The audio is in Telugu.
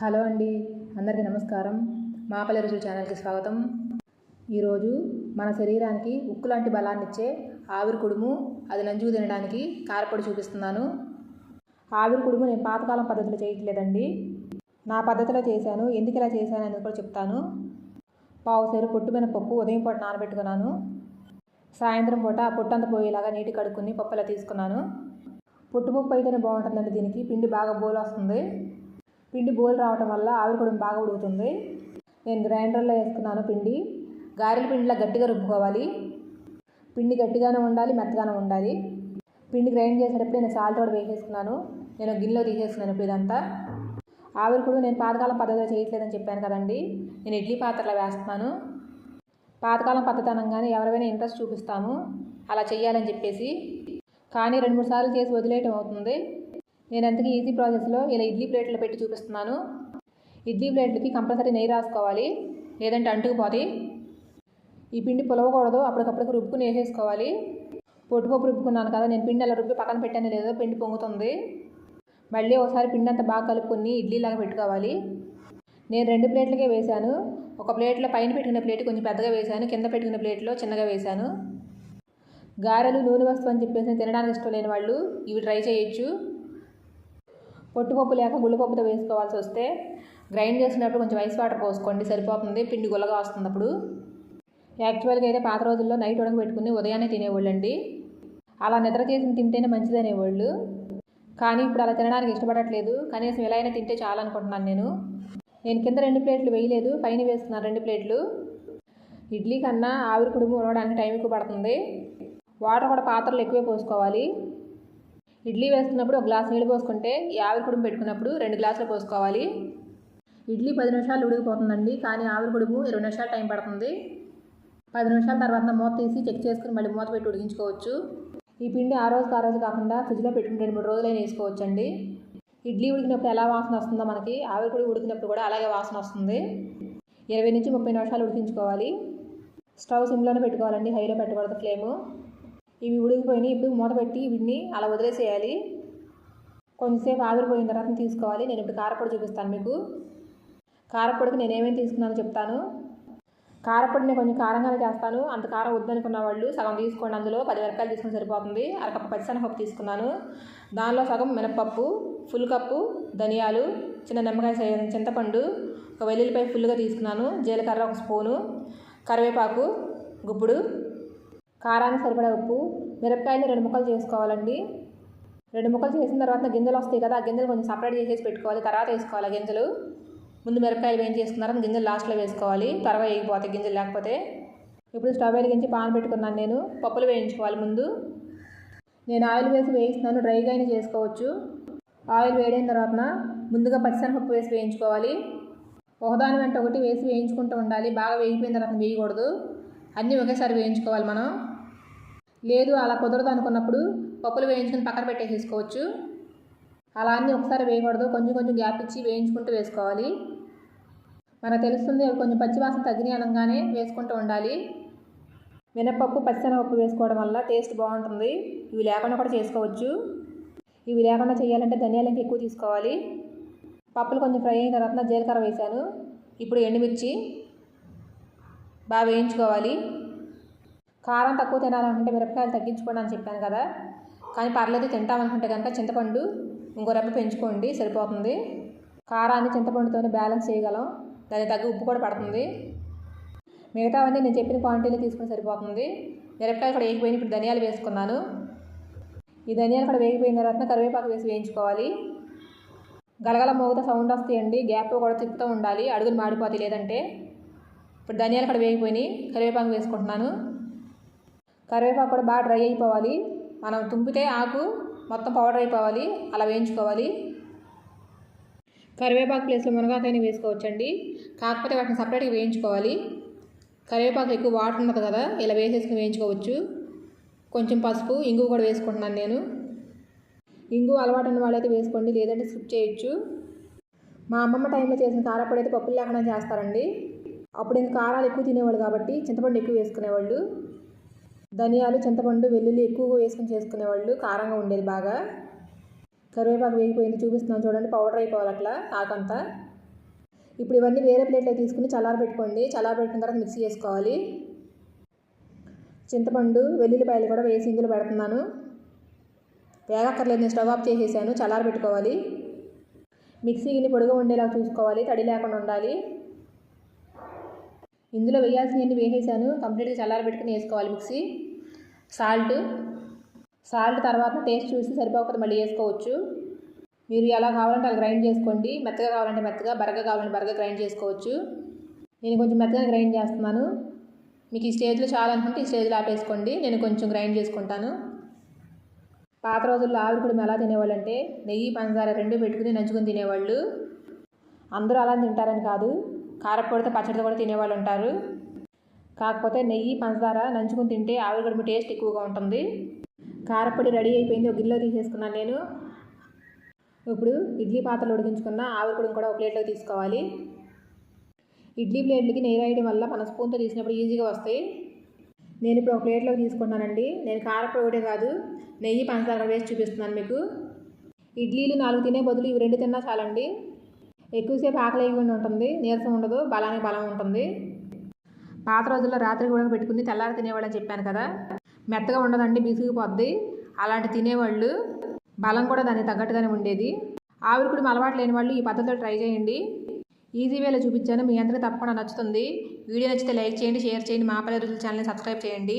హలో అండి అందరికీ నమస్కారం. మాపల్లి రుచుల ఛానల్కి స్వాగతం. ఈరోజు మన శరీరానికి ఉక్కు లాంటి బలాన్ని ఇచ్చే ఆవిరి కుడుము అది నంజుకు తినడానికి కారపొడి చూపిస్తున్నాను. ఆవిరి కుడుము నేను పాతకాలం పద్ధతిలో చేయట్లేదండి. నా పద్ధతిలో చేశాను ఎందుకు ఇలా చేశాను అనేది కూడా చెప్తాను. పావు సేరు పొట్టు మినపప్పు ఉదయం పూట నానబెట్టుకున్నాను. సాయంత్రం పూట ఆ అంత పోయేలాగా నీటి కడుక్కుని పప్పు ఇలా తీసుకున్నాను పొట్టుపప్పు అయితేనే బాగుంటుందండి దీనికి పిండి బాగా బోలు వస్తుంది. పిండి బోల్ రావటం వల్ల ఆవిరి కూడా బాగా ఉడుకుతుంది. నేను గ్రైండర్లో వేసుకున్నాను పిండి. గారెల పిండిలా గట్టిగా రుబ్బుకోవాలి. పిండి గట్టిగానే ఉండాలి మెత్తగానే ఉండాలి. పిండి గ్రైండ్ చేసేటప్పుడు నేను సాల్ట్ కూడా వేసేసుకున్నాను. నేను గిన్నెలో తీసేసుకున్నాను ఇప్పుడు ఇదంతా. ఆవిరి కూడా నేను పాతకాలం పద్ధతిలో చేయట్లేదని చెప్పాను కదండి. నేను ఇడ్లీ పాత్రలో వేస్తున్నాను. పాతకాలం పద్ధతి అనగానే ఎవరైనా ఇంట్రెస్ట్ చూపిస్తాము. అలా చేయాలని చెప్పేసి. కానీ రెండు మూడు సార్లు చేసి వదిలేయటం అవుతుంది. నేను అందుకే ఈజీ ప్రాసెస్లో ఇలా ఇడ్లీ ప్లేట్లో పెట్టి చూపిస్తున్నాను. ఇడ్లీ ప్లేట్లకి కంపల్సరీ నెయ్యి రాసుకోవాలి లేదంటే అంటుకుపోతాయి. ఈ పిండి పులవకూడదు అప్పటికప్పటికి రుబ్బుకుని వేసేసుకోవాలి. పొట్టుపప్పు రుబ్బుకున్నాను కదా నేను పిండి అలా రుబ్బి పక్కన పెట్టాను లేదో పిండి పొంగుతుంది. మళ్ళీ ఒకసారి పిండి అంతా బాగా కలుపుకొని ఇడ్లీలాగా పెట్టుకోవాలి. నేను రెండు ప్లేట్లకే వేశాను. ఒక ప్లేట్లో పైన పెట్టుకున్న ప్లేట్ కొంచెం పెద్దగా వేశాను కింద పెట్టుకున్న ప్లేట్లో చిన్నగా వేశాను. గారెలు నూనె వస్తువు అని చెప్పేసి తినడానికి ఇష్టం లేని వాళ్ళు ఇవి ట్రై చేయొచ్చు. పొట్టుపప్పు లేక గుళ్ళపప్పుతో వేసుకోవాల్సి వస్తే గ్రైండ్ చేసినప్పుడు కొంచెం ఐస్ వాటర్ పోసుకోండి సరిపోతుంది. పిండి గుల్లగా వస్తుంది అప్పుడు. యాక్చువల్గా అయితే పాత రోజుల్లో నైట్ ఉడకబెట్టుకుని ఉదయాన్నే తినేవాళ్ళండి. అలా నిద్ర చేసి తింటేనే మంచిదనేవాళ్ళు కానీ ఇప్పుడు అలా తినడానికి ఇష్టపడట్లేదు. కనీసం ఎలా అయినా తింటే చాలనుకుంటున్నాను నేను. నేను కింద రెండు ప్లేట్లు వేయలేదు పైన వేస్తున్నాను రెండు ప్లేట్లు. ఇడ్లీ కన్నా ఆవిరి కుడుము ఉడవడానికి టైం ఎక్కువ పడుతుంది. వాటర్ కూడా పాత్రలు ఎక్కువే పోసుకోవాలి. ఇడ్లీ వేసుకున్నప్పుడు ఒక గ్లాస్ నీళ్ళు పోసుకుంటే ఈ ఆవిరి కుడుము పెట్టుకున్నప్పుడు రెండు గ్లాసులు పోసుకోవాలి. ఇడ్లీ పది నిమిషాలు ఉడికిపోతుందండి కానీ ఆవిరి కుడుము ఇరవై నిమిషాలు టైం పడుతుంది. పది నిమిషాల తర్వాత మూత తీసి చెక్ చేసుకుని మళ్ళీ మూత పెట్టి ఉడికించుకోవచ్చు. ఈ పిండి ఆ రోజు ఆ రోజు కాకుండా ఫ్రిడ్జ్లో పెట్టుకుని రెండు మూడు రోజులైనా వేసుకోవచ్చండి. ఇడ్లీ ఉడికినప్పుడు ఎలా వాసన వస్తుందో మనకి ఆవిరి ఉడికినప్పుడు కూడా అలాగే వాసన వస్తుంది. ఇరవై నుంచి ముప్పై నిమిషాలు ఉడికించుకోవాలి. స్టవ్ సిమ్లోనే పెట్టుకోవాలండి హైలో పెట్టకూడదు ఫ్లేము. ఇవి ఉడికిపోయినాయి ఇప్పుడు మూత పెట్టి వీటిని అలా వదిలేసేయాలి. కొంచెంసేపు ఆవిరిపోయిన తర్వాత తీసుకోవాలి. నేను ఇప్పుడు కారపొడి చూపిస్తాను మీకు. కారపొడికి నేను ఏమేమి తీసుకున్నానో చెప్తాను. కారపొడిని కొంచెం కారంగానే చేస్తాను. అంత కారం వద్దనుకున్న వాళ్ళు సగం తీసుకోండి. అందులో పది మిరపకాయలు తీసుకుని సరిపోతుంది. అరకప్పు పచ్చిశనగపప్పు తీసుకున్నాను. దానిలో సగం మినపప్పు ఫుల్ కప్పు ధనియాలు చిన్న నిమ్మకాయ సైజు చింతపండు ఒక వెల్లుల్లిపాయ ఫుల్గా తీసుకున్నాను. జీలకర్ర ఒక స్పూను కరివేపాకు గుప్పుడు కారానికి సరిపడా ఉప్పు మిరపకాయలు రెండు ముక్కలు చేసుకోవాలండి. రెండు ముక్కలు చేసిన తర్వాత గింజలు వస్తాయి కదా ఆ గింజలు కొంచెం సపరేట్ చేసేసి పెట్టుకోవాలి. తర్వాత వేసుకోవాలి గింజలు. ముందు మిరపకాయలు వేయించి చేసుకున్నారని గింజలు లాస్ట్లో వేసుకోవాలి. త్వరగా వేగిపోతాయి గింజలు లేకపోతే. ఇప్పుడు స్టవ్ వెలిగించి పాన్ పెట్టుకున్నాను నేను. పప్పులు వేయించుకోవాలి ముందు. నేను ఆయిల్ వేసి వేయిస్తున్నాను డ్రైగా అయినా చేసుకోవచ్చు. ఆయిల్ వేడైన తర్వాత ముందుగా పచ్చిశనగపప్పు వేసి వేయించుకోవాలి. ఒకదాని వెంట ఒకటి వేసి వేయించుకుంటూ ఉండాలి. బాగా వేగిపోయిన తర్వాత వేయకూడదు. అన్నీ ఒకేసారి వేయించుకోవాలి మనం. లేదు అలా కుదరదు అనుకున్నప్పుడు పప్పులు వేయించుకుని పక్కన పెట్టేసేసుకోవచ్చు. అలా అన్నీ ఒకసారి వేయకూడదు. కొంచెం కొంచెం గ్యాప్ ఇచ్చి వేయించుకుంటూ వేసుకోవాలి. మనకు తెలుస్తుంది అవి కొంచెం పచ్చివాసన తగ్గిన అనగానే వేసుకుంటూ ఉండాలి. మినపప్పు పచ్చిశనగపప్పు వేసుకోవడం వల్ల టేస్ట్ బాగుంటుంది. ఇవి లేకుండా కూడా చేసుకోవచ్చు. ఇవి లేకుండా చేయాలంటే ధనియాలు ఇంకా ఎక్కువ తీసుకోవాలి. పప్పులు కొంచెం ఫ్రై అయిన తర్వాత జీలకర్ర వేశాను. ఇప్పుడు ఎండుమిర్చి. బాగా వేయించుకోవాలి. కారం తక్కువ తినాలనుకుంటే మిరపకాయలు తగ్గించుకోండి అని చెప్పాను కదా. కానీ పర్లేదు తింటామనుకుంటే కనుక చింతపండు ఇంకో రెప్ప పెంచుకోండి సరిపోతుంది. కారాన్ని చింతపండుతోనే బ్యాలెన్స్ చేయగలం. దానికి తగ్గ ఉప్పు కూడా పడుతుంది. మిగతావన్నీ నేను చెప్పిన క్వాంటిటీలో తీసుకుని సరిపోతుంది. మిరపకాయలు కూడా వేగిపోయిన ఇప్పుడు ధనియాలు వేసుకున్నాను. ఈ ధనియాలు కూడా వేగిపోయిన తర్వాత కరివేపాకు వేసి వేయించుకోవాలి. గలగల మోగుతా సౌండ్ వస్తాయండి. గ్యాప్ కూడా తిప్పుతూ ఉండాలి. అడుగులు మాడిపోతాయి లేదంటే. ఇప్పుడు ధనియాలు కూడా వేగిపోయినాయి. కరివేపాకు వేసుకుంటున్నాను. కరివేపాకు కూడా బాగా డ్రై అయిపోవాలి. మనం తుంపితే ఆకు మొత్తం పౌడర్ అయిపోవాలి. అలా వేయించుకోవాలి. కరివేపాకు ప్లేస్లో మునగాకాయని వేసుకోవచ్చండి. కాకపోతే వాటిని సపరేట్గా వేయించుకోవాలి. కరివేపాకు ఎక్కువ వాటర్ ఉండదు కదా ఇలా వేసేసుకుని వేయించుకోవచ్చు. కొంచెం పసుపు ఇంగు కూడా వేసుకుంటున్నాను నేను. ఇంగు అలవాటు ఉన్న వాళ్ళైతే వేసుకోండి. లేదంటే స్కిప్ చేయొచ్చు. మా అమ్మమ్మ టైంలో చేసిన కారపొడి అయితే పప్పులు లేకుండా చేస్తారండి. అప్పుడు ఇంకా కారాలు ఎక్కువ తినేవాళ్ళు కాబట్టి చింతపండు ఎక్కువ వేసుకునేవాళ్ళు. ధనియాలు చింతపండు వెల్లుల్లి ఎక్కువగా వేసుకుని చేసుకునేవాళ్ళు. కారంగా ఉండేది బాగా. కరివేపాకు వేగిపోయింది చూపిస్తున్నాను చూడండి పౌడర్ అయిపోవాలి అట్లా కాకంతా ఇప్పుడు ఇవన్నీ వేరే ప్లేట్లో తీసుకుని చల్లారబెట్టుకోండి చల్లారబెట్టిన తర్వాత మిక్సీ చేసుకోవాలి. చింతపండు వెల్లుల్లిపాయలు కూడా వేసి ఇందులో పెడుతున్నాను. వేగక్కర్లేదు నేను స్టవ్ ఆఫ్ చేసేసాను చల్లారబెట్టుకోవాలి మిక్సీ గిన్నె పొడిగా ఉండేలా చూసుకోవాలి తడి లేకుండా ఉండాలి. ఇందులో వేయాల్సినవన్నీ వేసేసాను. కంప్లీట్గా చల్లారబెట్టుకుని వేసుకోవాలి మిక్సీ. సాల్ట్. సాల్ట్ తర్వాత టేస్ట్ చూసి సరిపోకపోతే మళ్ళీ వేసుకోవచ్చు. మీరు ఎలా కావాలంటే అలా గ్రైండ్ చేసుకోండి. మెత్తగా కావాలంటే మెత్తగా బరగ కావాలంటే బరగ గ్రైండ్ చేసుకోవచ్చు. నేను కొంచెం మెత్తగా గ్రైండ్ చేస్తున్నాను. మీకు ఈ స్టేజ్లో చాలా అనుకుంటే ఈ స్టేజ్లో ఆపేసుకోండి. నేను కొంచెం గ్రైండ్ చేసుకుంటాను. పాత రోజుల్లో ఆవిరి కూడా ఎలా తినేవాళ్ళు అంటే నెయ్యి పంచదార రెండు పెట్టుకుని నంచుకొని తినేవాళ్ళు. అందరూ అలా తింటారని కాదు. కారపొడితో పచ్చడితో కూడా తినేవాళ్ళు ఉంటారు. కాకపోతే నెయ్యి పంచదార నంచుకొని తింటే ఆవిరి గడుపు టేస్ట్ ఎక్కువగా ఉంటుంది. కారపొడి రెడీ అయిపోయింది. ఒక గిన్నెలో తీసేసుకున్నాను నేను. ఇప్పుడు ఇడ్లీ పాత్రలు ఉడికించుకున్న ఆవిరి కూడా ఒక ప్లేట్లో తీసుకోవాలి. ఇడ్లీ ప్లేట్లకి నెయ్యి రాయడం వల్ల మన స్పూన్తో తీసినప్పుడు ఈజీగా వస్తాయి. నేను ఇప్పుడు ఒక ప్లేట్లోకి తీసుకుంటానండి నేను కారపొడి ఒకటే కాదు నెయ్యి పంచదార వేసి చూపిస్తున్నాను మీకు. ఇడ్లీలు నాలుగు తినే బదులు ఇవి రెండు తిన్నా చాలండి. ఎక్కువసేపు ఆకలి వేయకుండా ఉంటుంది నీరసం ఉండదు బలానికి బలం ఉంటుంది. పాత రోజుల్లో రాత్రి కూడా పెట్టుకుని తెల్లారి తినేవాళ్ళని చెప్పాను కదా. మెత్తగా ఉండదండి బిసిగిపోద్ది. అలాంటి తినేవాళ్ళు బలం కూడా దానికి తగ్గట్టుగానే ఉండేది. ఆవిరి కూడా అలవాటు లేని వాళ్ళు ఈ పద్ధతిలో ట్రై చేయండి. ఈజీ వేలో చూపించాను మీ అందరికీ తప్పకుండా నచ్చుతుంది. వీడియో నచ్చితే లైక్ చేయండి షేర్ చేయండి మా పల్లె రుచుల ఛానల్ని సబ్స్క్రైబ్ చేయండి.